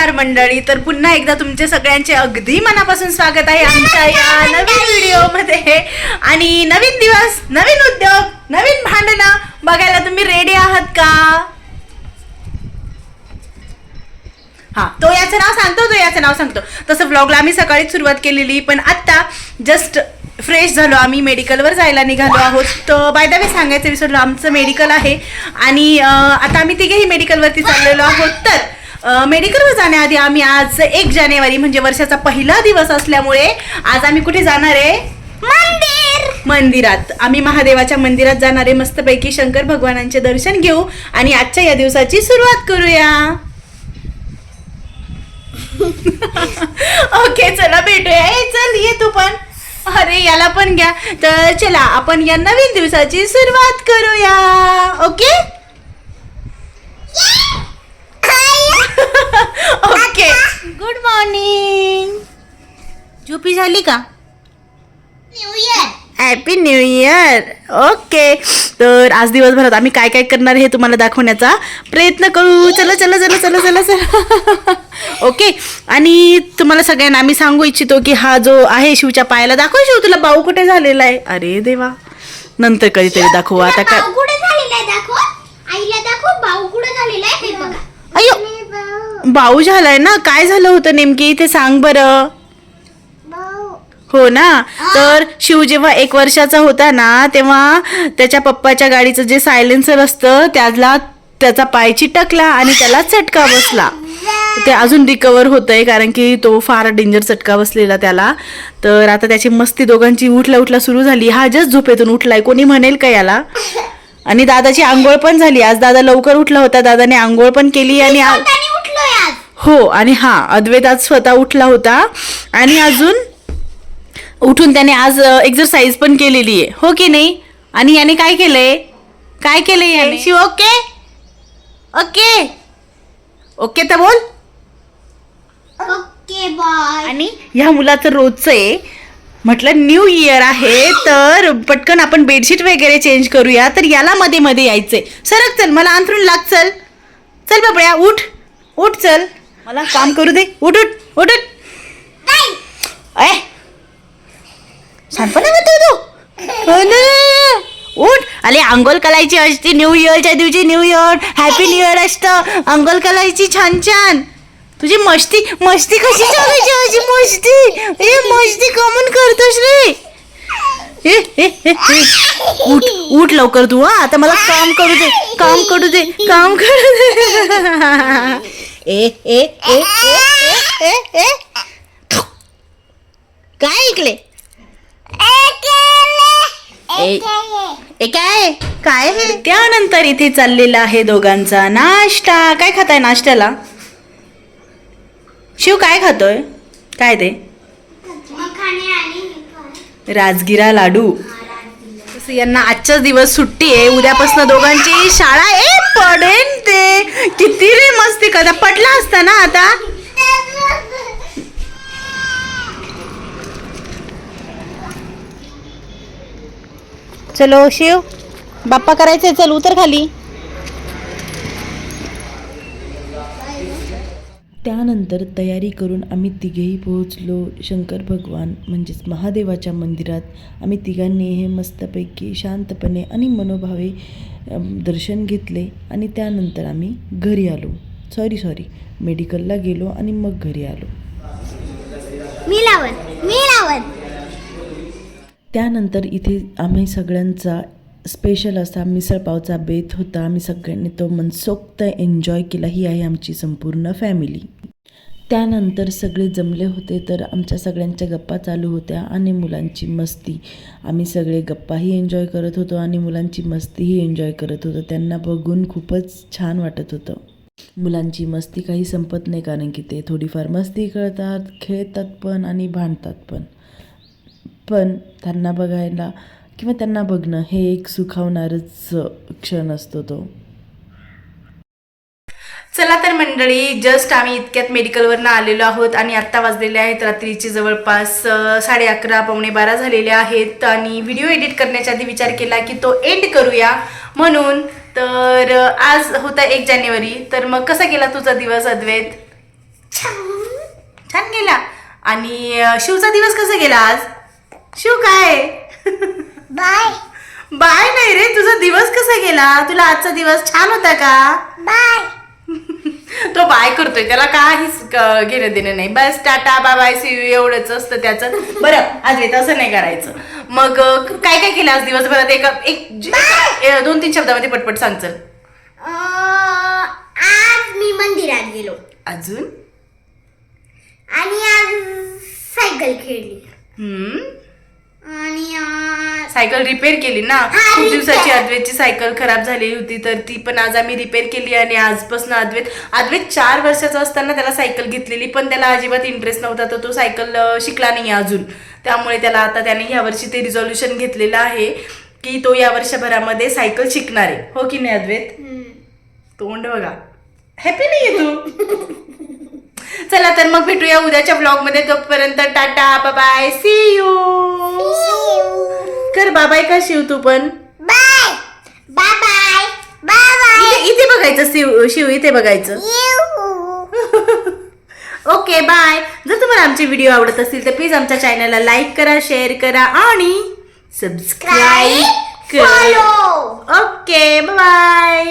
नमस्कार मंडळी. तर पुन्हा एकदा तुमचे सगळ्यांचे अगदी मनापासून स्वागत आहे आमच्या या नवीन व्हिडिओमध्ये. आणि नवीन दिवस नवीन उद्योग नवीन भांडणं. बघायला तुम्ही रेडी आहात का? हा तो याचं नाव सांगतो तो याचं नाव सांगतो. तसं व्लॉगला आम्ही सकाळीच सुरुवात केलेली पण आत्ता जस्ट फ्रेश झालो. आम्ही मेडिकलवर जायला निघालो आहोत. तर बाय द वे सांगायचं विसरलो. आमचं मेडिकल आहे. आणि आता आम्ही तिघेही मेडिकलवरती चाललेलो आहोत. तर मेडिकलवर जाण्याआधी आम्ही आज एक जानेवारी म्हणजे वर्षाचा पहिला दिवस असल्यामुळे आज आम्ही कुठे जाणार आहे? मंदिर. मंदिरात. आम्ही महादेवाच्या मंदिरात जाणार मस्तपैकी शंकर भगवानांचे दर्शन घेऊ आणि आजच्या या दिवसाची सुरुवात करूया. ओके चला भेटूया. ए, चल ये तू पण. अरे याला पण घ्या. तर चला आपण या नवीन दिवसाची सुरुवात करूया. Okay okay? झोपी झाली का? New year happy new year okay तर आज दिवसभरात आम्ही काय काय करणार हे तुम्हाला दाखवण्याचा प्रयत्न करू. चला चला चला चला चला चला. ओके आणि तुम्हाला सगळ्यांना आम्ही सांगू इच्छितो की हा जो आहे शिवच्या पायाला दाखव शिव तुला बाऊ कुठे झालेला आहे? अरे देवा. नंतर कधीतरी दाखवू. आता काय? भाऊ भाऊ अयो भाऊ बाऊ झालाय ना? काय झालं होतं नेमकी? इथे सांग बरं. भाऊ हो ना? तर शिव जेव्हा एक वर्षाचा होता ना तेव्हा त्याच्या पप्पाच्या गाडीचं जे सायलेन्सर असतं त्याला त्याचा पाय चिटकला आणि त्याला चटका बसला. ते अजून रिकवर होतंय कारण की तो फार डेंजर चटका बसलेला त्याला. तर आता त्याची मस्ती दोघांची उठला उठला सुरू झाली. हा जस्ट झोपेतून उठलाय. कोणी म्हणेल का याला? आणि दादाची आंघोळ पण झाली. आज दादा लवकर उठला होता. दादाने आंघोळ पण केली आणि हो आणि हा अद्वैत आज स्वतः उठला होता. आणि अजून उठून त्याने आज एक्सरसाइज पण केलेली आहे. हो की नाही? आणि याने काय केलंय? काय केलंय याने? शिव ओके? ओके? ओके तर बोल. ओके बाय आणि ह्या मुलाचं रोजचं आहे. म्हटलं न्यू इयर आहे तर पटकन आपण बेडशीट वगैरे चेंज करूया. तर याला मध्ये मध्ये यायचंय. सरक चल मला अंथरून लाग चल. चल बाबड्या उठ. उठ चल. मला काम करू दे. उठ उठ. उठ उठ तू. हो उठ. अरे अंघोल करायची असते. न्यू इयरच्या दिवशी new year happy new year असतं. आंघोळ करायची छान छान. तुझी मस्ती मस्ती कशी चालायची अशी मस्ती. ए मस्ती कमन करतोस रे. ए, ए, ए, ए. उठ उठ लवकर तू हा. आता मला काम करू दे. काम करू दे. काम करू दे. ए ए ए ए ए ए. ए काय ऐकले काय काय त्यानंतर इथे चाललेला आहे दोघांचा नाश्ता. काय खाताय नाश्त्याला? शिव काय खातोय? काय ते? मखाने आणि राजगिरा लाडू. यांना आजचाच दिवस सुट्टी आहे. उद्यापासून दोघांची शाळा ए पडेन ते. किती रे मस्ती कदा पडला असता ना आता? चलो शिव. बाप्पा करायचंय चल उतर खाली. त्यानंतर तयारी करून आम्ही तिघेही पोहोचलो. शंकर भगवान म्हणजेच महादेवाच्या मंदिरात. आम्ही तिघांनी हे मस्तपैकी शांतपणे आणि मनोभावे दर्शन घेतले आणि त्यानंतर आम्ही घरी आलो. सॉरी सॉरी मेडिकलला गेलो आणि मग घरी आलो. मी लावत मी लावत. त्यानंतर इथे आम्ही सगळ्यांचा स्पेशल असा मिसळपावचा बेत होता. आम्ही सगळ्यांनी तो मनसोक्त एन्जॉय केला. ही आहे आमची संपूर्ण फॅमिली त्यानंतर सगळे जमले होते तर आमच्या सगळ्यांच्या गप्पा चालू होत्या आणि मुलांची मस्ती. आम्ही सगळे गप्पाही एन्जॉय करत होतो आणि मुलांची मस्तीही एन्जॉय करत होतो. त्यांना बघून खूपच छान वाटत होतं. मुलांची मस्ती काही संपत नाही कारण की ते थोडीफार मस्ती करतात खेळतात पण आणि भांडतात पण. पण त्यांना बघायला किंवा त्यांना बघणं हे एक सुखावणारच क्षण असतो तो. चला तर मंडळी जस्ट आम्ही इतक्यात मेडिकलवरनं आलेलो आहोत आणि आत्ता वाजलेले आहेत रात्रीचे जवळपास साडे अकरा पावणे बारा झालेले आहेत आणि व्हिडिओ एडिट करण्याच्या आधी विचार केला की तो एंड करूया. म्हणून तर आज होता एक जानेवारी तर मग कसा गेला तुझा दिवस अद्वैत? छान. गेला. आणि शिवचा दिवस कसा गेला आज? शिव काय? बाय. बाय नाही रे तुझा दिवस कसा गेला? तुला आजचा दिवस छान होता का? बाय. तो बाय करतोय त्याला काहीच घेणं देणं नाही. बस tata bye bye see you एवढंच असतं त्याचं. बरं आज तसं नाही करायचं. मग काय काय केलं आज दिवसभरात? एका एक दोन तीन शब्दामध्ये पटपट सांग चल. आज मी मंदिरात गेलो. अजून आणि आज सायकल खेळली हम्म आणि आज सायकल रिपेअर केली ना खूप. दिवसाची अद्वैतची सायकल खराब झालेली होती तर ती पण आज आम्ही रिपेअर केली आणि आजपासून अद्वैत अद्वैत चार वर्षाचा असताना त्याला सायकल घेतलेली पण त्याला अजिबात इंटरेस्ट नव्हता तर तो सायकल शिकला नाही अजून. त्यामुळे त्याला आता त्याने ह्या वर्षी ते रिझॉल्युशन घेतलेलं आहे की तो या वर्षभरामध्ये सायकल शिकणार आहे. हो की नाही अद्वैत. तोंड बघा. हॅपी नाही तू? चला तर मग भेटूया उद्याच्या ब्लॉगमध्ये. तोपर्यंत टाटा बाय सी यू कर बाबाय का शिव तू पण? बाय. बाय बाय इथे बघायचं शिव शिव इथे बघायचं. Okay bye. जर तुम्हाला आमचे व्हिडिओ आवडत असतील तर प्लीज आमच्या चॅनलला लाईक करा शेअर करा आणि सबस्क्राईब करा. Okay bye